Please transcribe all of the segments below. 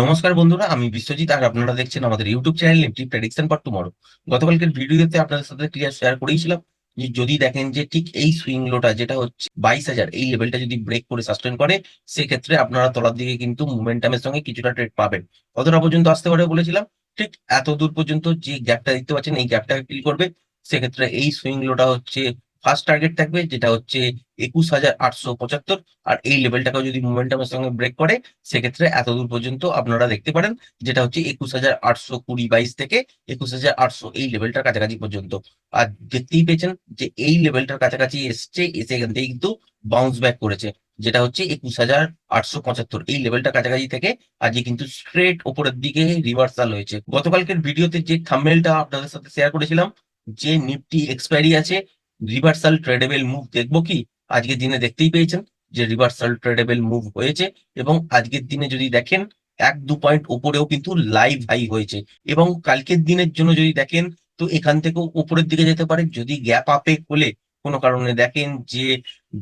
নমস্কার বন্ধুরা, আমি বিশ্বজিৎ, আর আপনারা দেখছেন আমাদের YouTube channel Nifty prediction for tomorrow গতকালকের ভিডিওতে আপনাদের সাথে ক্লিয়ার শেয়ার করেছিলাম যে যদি দেখেন যে ঠিক এই সুইং লোটা যেটা হচ্ছে বাইশ হাজার, এই লেভেলটা যদি ব্রেক করে সাস্টেন করে, সেক্ষেত্রে আপনারা তলার দিকে কিন্তু মোমেন্টামের সঙ্গে কিছুটা ট্রেড পাবেন। কতটা পর্যন্ত আসতে পারে বলেছিলাম, ঠিক এত দূর পর্যন্ত যে গ্যাপটা দেখতে পাচ্ছেন, এই গ্যাপটাকে ফিল করবে, সেক্ষেত্রে এই সুইং লোটা হচ্ছে ফার্স্ট টার্গেট থাকবে যেটা হচ্ছে একুশ হাজার আটশো পঁচাত্তর। আর এই লেভেলটাকেও যদি মোমেন্টামের সঙ্গে ব্রেক করে, সেক্ষেত্রে এতদূর পর্যন্ত আপনারা দেখতে পারেন যেটা হচ্ছে একুশ হাজার আটশো কুড়ি বাইশ থেকে একুশ হাজার আটশো এই লেভেলটার কাছাকাছি পর্যন্ত। আর দেখতেই পেয়েছেন যে এই লেভেলটার কাছাকাছি এসছে, এসে এখান থেকে কিন্তু বাউন্স ব্যাক করেছে, যেটা হচ্ছে একুশ হাজার আটশো পঁচাত্তর। এই লেভেলটার কাছাকাছি থেকে আজকে কিন্তু স্ট্রেট ওপরের দিকে রিভার্সাল হয়েছে। গতকালকের ভিডিওতে যে থাম্বেলটা আপনাদের সাথে শেয়ার করেছিলাম, যে নিফটি এক্সপায়ারি আছে রিভার্সাল ট্রেডেবল মুভ দেখব কি? আজকের দিনে দেখতেই পেয়েছেন যে রিভার্সাল ট্রেডেবল মুভ হয়েছে এবং আজকের দিনে যদি দেখেন, এক দু পয়েন্ট উপরেও কিন্তু লাইভ হাই হয়েছে এবং কালকের দিনের জন্য যদি দেখেন, তো এখান থেকেও উপরের দিকে যেতে পারে। যদি গ্যাপ আপে হলে কোনো কারণে দেখেন যে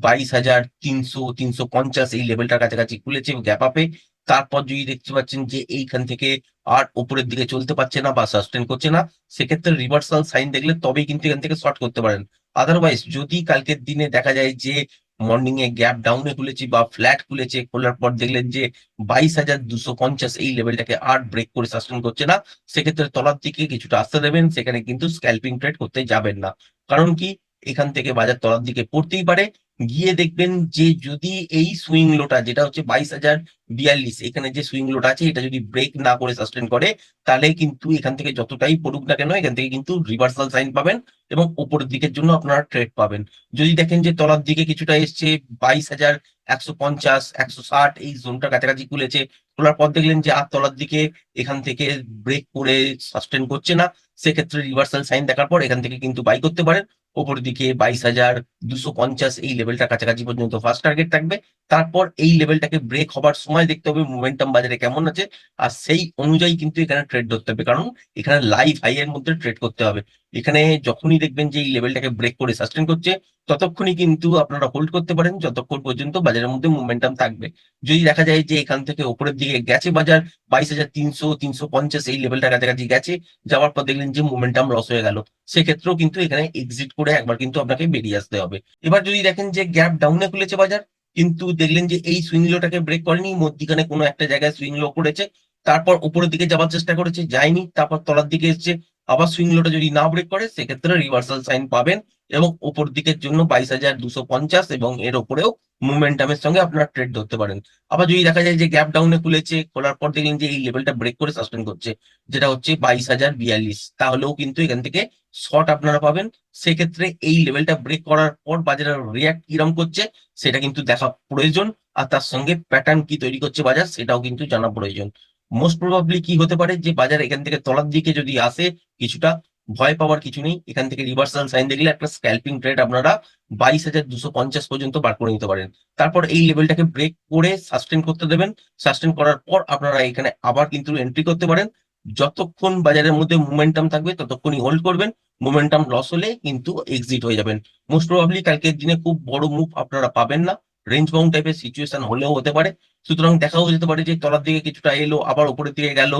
বাইশ হাজার তিনশো তিনশো পঞ্চাশ এই লেভেলটার কাছাকাছি খুলেছে গ্যাপ আপে তারপর যদি দেখতে পাচ্ছেন যে এইখান থেকে আর উপরের দিকে চলতে পারছে না বা সাস্টেন করছে না, সেক্ষেত্রে রিভার্সাল সাইন দেখলে তবেই কিন্তু এখান থেকে শর্ট করতে পারেন। আদারওয়াইজ যদি কালকের দিনে দেখা যায় যে মর্নিং এ গ্যাপ ডাউনে খুলেছি বা ফ্ল্যাট খুলেছে, খোলার পর দেখলেন যে বাইশ হাজার দুশো পঞ্চাশ এই লেভেলটাকে আর ব্রেক করে সাস্টেন করছে না, সেক্ষেত্রে তলার দিকে কিছুটা আসতে দেবেন, সেখানে কিন্তু স্ক্যালপিং ট্রেড করতে যাবেন না। কারণ কি? এখান থেকে বাজার তলার দিকে পড়তেই পারে গিয়ে দেখবেন যে যদি এই সুইং লোটা যেটা হচ্ছে বাইশ হাজার বিয়াল্লিশ, এখানে যে সুইং লোটা আছে, এটা যদি ব্রেক না করে সাস্টেন করে, তাহলে কিন্তু এখান থেকে যতটাই পড়ুক না কেন, এখান থেকে কিন্তু রিভার্সাল সাইন পাবেন এবং উপরের দিকের জন্য আপনারা ট্রেড পাবেন। যদি দেখেন যে তলার দিকে কিছুটা এসছে, বাইশ হাজার একশো পঞ্চাশ, একশো ষাট, এই জোনটার কাছাকাছি খুলেছে, খোলার পর দেখলেন যে আর তলার দিকে এখান থেকে ব্রেক করে সাস্টেন করছে না, সেক্ষেত্রে রিভার্সাল সাইন দেখার পর এখান থেকে কিন্তু বাই করতে পারেন। ওপর দিকে বাইশ হাজার দুশো পঞ্চাশ এই লেভেলটা কাছাকাছি পর্যন্ত ফার্স্ট টার্গেট থাকবে। তারপর এই লেভেলটাকে ব্রেক হবার সময় দেখতে হবে মোমেন্টাম বাজারে কেমন আছে, আর সেই অনুযায়ী কিন্তু এখানে ট্রেড ধরতে হবে। কারণ এখানে লাইভ হাই এর মধ্যে ট্রেড করতে হবে। এখানে যখনই দেখবেন যে এই লেভেলটাকে ব্রেক করে সাস্টেন করছে, ততক্ষণই কিন্তু আপনারা হোল্ড করতে পারেন, যতক্ষণ পর্যন্ত বাজারের মধ্যে মোমেন্টাম থাকবে। যদি দেখা যায় যে এখান থেকে উপরের দিকে গেছে বাজার, বাইশ হাজার তিনশো তিনশো পঞ্চাশ, এই লেভেলটার কাছাকাছি গেছে, যাওয়ার পর দেখলেন যে মোমেন্টাম লস হয়ে গেল। সেক্ষেত্রেও কিন্তু এখানে এক্সিট করে একবার কিন্তু আপনাকে বেরিয়ে আসতে হবে। এবার যদি দেখেন যে গ্যাপ ডাউনে খুলেছে বাজার কিন্তু দেখলেন যে এই সুইং লোটাকে ব্রেক করেনি, মধ্যিখানে কোনো একটা জায়গায় সুইং লো করেছে, তারপর উপরের দিকে যাওয়ার চেষ্টা করেছে, যায়নি, তারপর তলার দিকে এসছে আবার সুইং লোটা যদি না ব্রেক করে, সেক্ষেত্রে রিভার্সাল সাইন পাবেন এবং ওপর দিকের জন্য বাইশ হাজার দুশো পঞ্চাশ এবং এর ওপরেও মুভমেন্টামের সঙ্গে আপনারা ট্রেড ধরতে পারেন। আবার যদি দেখা যায় যে গ্যাপ ডাউনে খুলেছে, খোলার পর দেখলেন যে এই লেভেলটা ব্রেক করে সাসপেন্ড করছে, যেটা হচ্ছে বাইশ হাজার বিয়াল্লিশ, তাহলেও কিন্তু এখান থেকে শর্ট আপনারা পাবেন। সেক্ষেত্রে এই লেভেলটা ব্রেক করার পর বাজারের রিয়াক্ট কিরম করছে, সেটা কিন্তু দেখা প্রয়োজন। আর তার সঙ্গে প্যাটার্ন কি তৈরি করছে বাজার, সেটাও কিন্তু জানা প্রয়োজন। মোস্ট প্রবাবলি কি হতে পারে যে বাজার এখান থেকে তলার দিকে যদি আসে, কিছুটা ভয় পাওয়ার কিছু নেই। এখান থেকে রিভার্সাল সাইন দেখলে একটা স্ক্যাল্পিং ট্রেড আপনারা বাইশ হাজার দুশো পঞ্চাশ পর্যন্ত বার করে নিতে পারেন। তারপর এই লেভেলটাকে ব্রেক করে সাস্টেন করতে দেবেন। সাস্টেন করার পর আপনারা এখানে আবার কিন্তু এন্ট্রি করতে পারেন। যতক্ষণ বাজারের মধ্যে মোমেন্টাম থাকবে, ততক্ষণই হোল্ড করবেন। মোমেন্টাম লস হলে কিন্তু এক্সিট হয়ে যাবেন। মোস্ট প্রবাবলি কালকের দিনে খুব বড় মুভ আপনারা পাবেন না। রেঞ্জ বাউন্ড টাইপের সিচুয়েশন হলেও হতে পারে। সুতরাং দেখাও যেতে পারে যে তলার দিকে কিছুটা এলো, আবার উপরের দিকে গেল,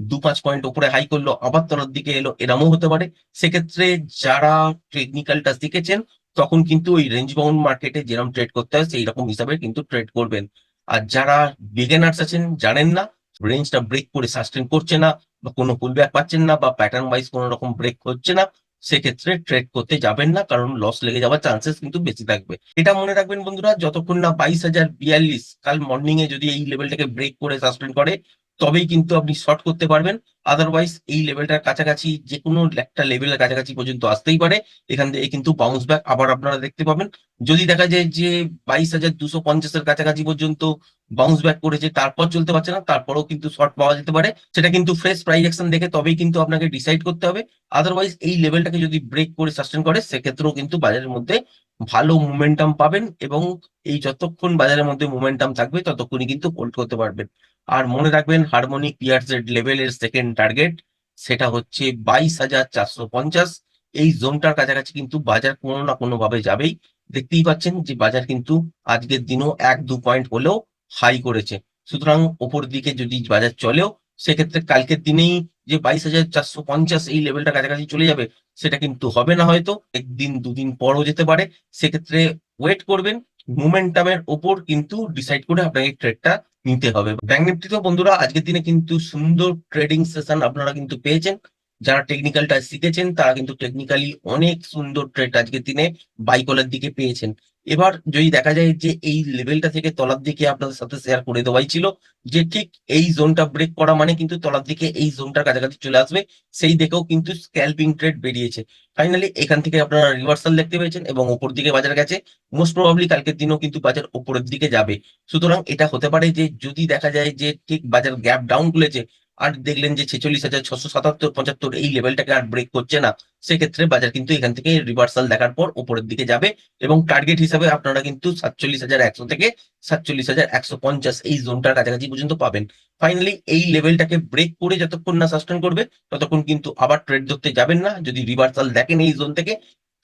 দু পাঁচ পয়েন্ট উপরে হাই করল, আবার তলার দিকে এলো, এরমও হতে পারে। সেক্ষেত্রে যারা টেকনিক্যালটা শিখেছেন তখন কিন্তু ওই রেঞ্জ বাউন্ড মার্কেটে যেরকম ট্রেড করতে হয় সেই রকম হিসাবে কিন্তু ট্রেড করবেন। আর যারা বিগেনার্স আছেন, জানেন না রেঞ্জটা ব্রেক করে সাস্টেন করছে না, বা কোনো পুল ব্যাক পাচ্ছেন না, বা প্যাটার্ন ওয়াইজ কোনো রকম ব্রেক হচ্ছে না সেক্ষেত্রে ট্রেড করতে যাবেন না, কারণ লস লেগে যাওয়ার চান্সেস কিন্তু বেশি থাকবে। এটা মনে রাখবেন বন্ধুরা, যতক্ষণ না বাইশ হাজার বিয়াল্লিশ, কাল মর্নিং এ যদি এই লেভেলটাকে ব্রেক করে সাসপেন্ড করে, তবেই কিন্তু আপনি শর্ট করতে পারবেন। আদারওয়াইজ এই লেভেলটার কাছাকাছি যে কোনো একটা লেভেলের কাছাকাছি পর্যন্ত আসতেই পারে। এখান থেকে কিন্তু বাউন্স ব্যাক আবার আপনারা দেখতে পাবেন। যদি দেখা যায় যে বাইশ হাজার দুশো পঞ্চাশের কাছাকাছি পর্যন্ত বাউন্স ব্যাক করেছে, তারপর চলতে পারছে না, তারপরেও কিন্তু শর্ট পাওয়া যেতে পারে। সেটা কিন্তু ফ্রেশ প্রাইস অ্যাকশন দেখে তবেই কিন্তু আপনাকে ডিসাইড করতে হবে। আদারওয়াইজ এই লেভেলটাকে যদি ব্রেক করে সাস্টেন করে, সেক্ষেত্রেও কিন্তু বাজারের মধ্যে ভালো মোমেন্টাম পাবেন এবং এই যতক্ষণ বাজারের মধ্যে মোমেন্টাম থাকবে, ততক্ষণই কিন্তু হোল্ড করতে পারবেন। আর মনে রাখবেন হারমোনিক পিয়ার্সের লেভেলের সেকেন্ড টার্গেট সেটা হচ্ছে বাইশ হাজার চারশো পঞ্চাশ। এই জোনটার কাছাকাছি কিন্তু বাজার কোনো না কোনো ভাবে যাবেই। দেখতেই পাচ্ছেন যে বাজার কিন্তু আজকের দিনও এক দু পয়েন্ট হলেও হাই করেছে। সুতরাং ওপর দিকে যদি বাজার চলেও, সেক্ষেত্রে কালকের দিনেই যে বাইশ হাজার চারশো পঞ্চাশ এই লেভেলটা কাছাকাছি চলে যাবে, সেটা কিন্তু হবে না হয়তো। একদিন, দুদিন পরও যেতে পারে। সেক্ষেত্রে ওয়েট করবেন। মোমেন্টামের ওপর কিন্তু ডিসাইড করে আপনাকে ট্রেডটা নিতে হবে। ব্যাংক নিফটিতেও বন্ধুরা আজকের দিনে কিন্তু সুন্দর ট্রেডিং সেশন আপনারা কিন্তু পেয়েছেন। যারা টেকনিক্যালটা শিখেছেন, তারা কিন্তু টেকনিক্যালি অনেক সুন্দর ট্রেড আজকের দিনে বাইকলের দিকে পেয়েছেন। এবার যদি দেখা যায় যে এই লেভেলটা থেকে তলার দিকে আপনাদের সাথে শেয়ার করে দেওয়াই ছিল, যে ঠিক এই জোনটা ব্রেক করা মানে কিন্তু তলার দিকে এই জোনটার কাছাকাছি চলে আসবে, সেই দেখেও কিন্তু স্ক্যালপিং ট্রেড বেরিয়েছে। ফাইনালি এখান থেকে আপনারা রিভার্সাল দেখতে পেয়েছেন এবং ওপর দিকে বাজার গেছে। মোস্ট প্রবাবলি কালকের দিনও কিন্তু বাজার ওপরের দিকে যাবে। সুতরাং এটা হতে পারে যে যদি দেখা যায় যে ঠিক বাজার গ্যাপ ডাউন খুলেছে আর দেখলেন যে ছেচল্লিশ হাজার ছশো সাতাত্তর, পঁচাত্তর এই লেভেলটাকে আর ব্রেক করছে না। সেক্ষেত্রে বাজার কিন্তু এখান থেকে রিভার্সাল দেখার পর উপরের দিকে যাবে এবং টার্গেট হিসাবে আপনারা কিন্তু সাতচল্লিশ হাজার একশো থেকে সাতচল্লিশ হাজার একশো পঞ্চাশ এই জোনটার কাছাকাছি পর্যন্ত পাবেন। ফাইনালি এই লেভেলটাকে ব্রেক করে যতক্ষণ না সাস্টেন করবে, ততক্ষণ কিন্তু আবার ট্রেড ধরতে যাবেন না। যদি রিভার্সাল দেখেন এই জোন থেকে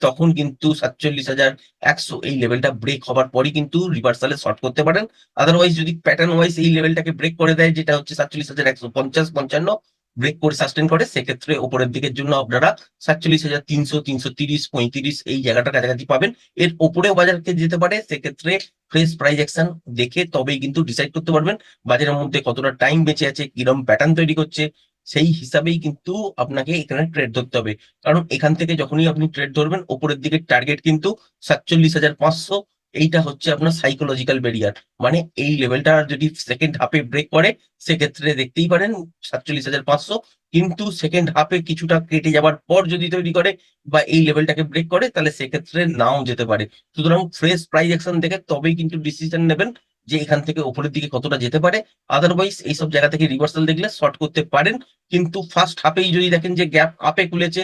তখন কিন্তু সাতচল্লিশ হাজার একশো এই লেভেলটা ব্রেক হবার পরই কিন্তু রিভার্সালে শর্ট করতে পারেন। আদারওয়াইজ যদি প্যাটার্ন ওয়াইজ এই লেভেলটাকে ব্রেক করে দেয়, যেটা হচ্ছে সাতচল্লিশ হাজার একশো পঞ্চাশ পঞ্চান্ন ব্রেক করে সাস্টেন করে, সেক্ষেত্রে ওপরের দিকের জন্য আপনারা সাতচল্লিশ হাজার তিনশো তিনশো তিরিশ পঁয়ত্রিশ এই জায়গাটা কাছাকাছি পাবেন। এর ওপরেও বাজারকে যেতে পারে, সেক্ষেত্রে ফ্রেশ প্রাইস অ্যাকশন দেখে তবেই কিন্তু ডিসাইড করতে পারবেন। বাজারের মধ্যে কতটা টাইম বেঁচে আছে, কিরম প্যাটার্ন তৈরি করছে সেই হিসাবেই কিন্তু আপনাকে এখানে ট্রেড ধরতে হবে। কারণ এখান থেকে যখনই আপনি ট্রেড ধরবেন, ওপরের দিকে টার্গেট কিন্তু সাতচল্লিশ হাজার পাঁচশো, এইটা হচ্ছে আপনার সাইকোলজিক্যাল ব্যারিয়ার মানে এই লেভেলটা যদি সেকেন্ড হাফে ব্রেক করে, সেক্ষেত্রে দেখতেই পারেন সাতচল্লিশ হাজার পাঁচশো, কিন্তু সেকেন্ড হাফে কিছুটা কেটে যাওয়ার পর যদি তৈরি করে বা এই লেভেলটাকে ব্রেক করে, তাহলে সেক্ষেত্রে নাও যেতে পারে। সুতরাং ফ্রেশ প্রাইস অ্যাকশন দেখে তবেই কিন্তু ডিসিশন নেবেন যে এখান থেকে উপরের দিকে কতটা যেতে পারে আদারওয়াইজ এইসব জায়গা থেকে রিভার্সাল দেখলে শর্ট করতে পারেন। কিন্তু ফার্স্ট হাফেই যদি দেখেন যে গ্যাপ আপে খুলেছে,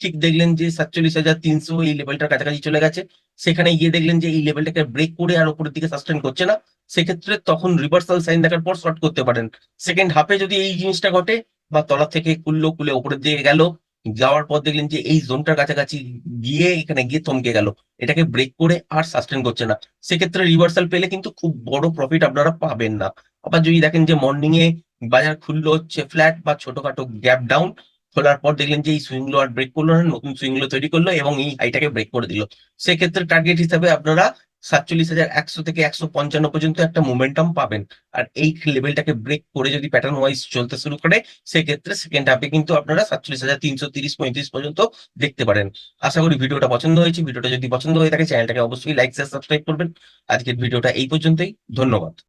ঠিক দেখলেন যে সাতচল্লিশ হাজার তিনশো এই লেভেলটার কাছাকাছি চলে গেছে। সেখানে গিয়ে দেখলেন যে এই লেভেলটাকে ব্রেক করে আর উপরের দিকে সাস্টেন করছে না। সেক্ষেত্রে তখন রিভার্সাল সাইন দেখার পর শর্ট করতে পারেন। সেকেন্ড হাফে যদি এই জিনিসটা ঘটে, বা তলা থেকে খুললো, খুলে উপরের দিকে গেল যাওয়ার পর দেখলেন যে এই জোনটার কাছাকাছি গিয়ে এখানে গিয়ে থমকে গেল। এটাকে ব্রেক করে আর সাস্টেন করছে না। সেক্ষেত্রে রিভার্সাল পেলে কিন্তু খুব বড় প্রফিট আপনারা পাবেন না। আবার যদি দেখেন যে মর্নিং এ বাজার খুললো, হচ্ছে ফ্ল্যাট বা ছোটখাটো গ্যাপ ডাউন খোলার পর দেখলেন যে এই সুইংগুলো আর ব্রেক করল না, নতুন সুইংগুলো তৈরি করল এবং এই হাইটাকে ব্রেক করে দিল। সেক্ষেত্রে টার্গেট হিসাবে আপনারা সাতচল্লিশ হাজার একশো থেকে একশো পঞ্চান্ন পর্যন্ত একটা মোমেন্টাম পাবেন। আর এই লেভেলটাকে ব্রেক করে যদি প্যাটার্ন ওয়াইজ চলতে শুরু করে, সেক্ষেত্রে সেকেন্ড হাফে কিন্তু আপনারা সাতচল্লিশ হাজার তিনশো তিরিশ পঁয়ত্রিশ পর্যন্ত দেখতে পারেন। আশা করি ভিডিওটা পছন্দ হয়েছে। ভিডিওটা যদি পছন্দ হয়ে থাকে চ্যানেলটাকে অবশ্যই লাইক সাবস্ক্রাইব করবেন। আজকের ভিডিওটা এই পর্যন্তই। ধন্যবাদ।